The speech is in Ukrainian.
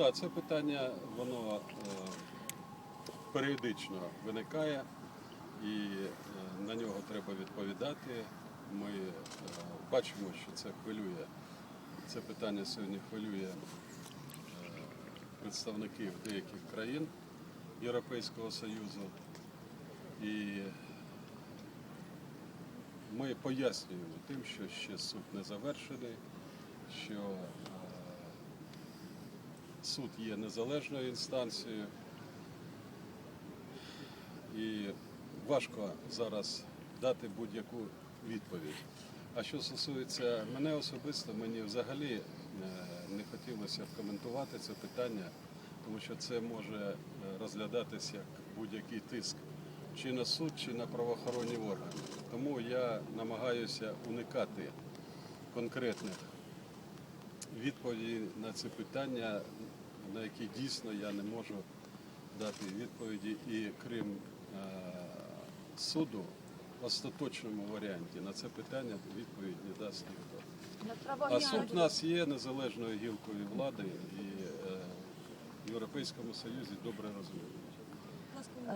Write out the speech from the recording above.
да, це питання, воно е, періодично виникає і е, на нього треба відповідати. Ми е, бачимо, що це хвилює. Це питання сьогодні хвилює е, представників деяких країн Європейського Союзу. І ми пояснюємо тим, що ще суд не завершений, що е, суд є незалежною інстанцією. І важко зараз дати будь-яку відповідь. А що стосується мене особисто, мені взагалі е, не хотілося б коментувати це питання, тому що це може е, розглядатися як будь-який тиск чи на суд, чи на правоохоронні органи. Тому я намагаюся уникати конкретних відповідей на ці питання, на які дійсно я не можу дати відповіді. І крім е, суду, в остаточному варіанті на це питання відповідь не дасть ніхто. А суд у нас є незалежною гілкою влади і е, в Європейському Союзі добре розуміють.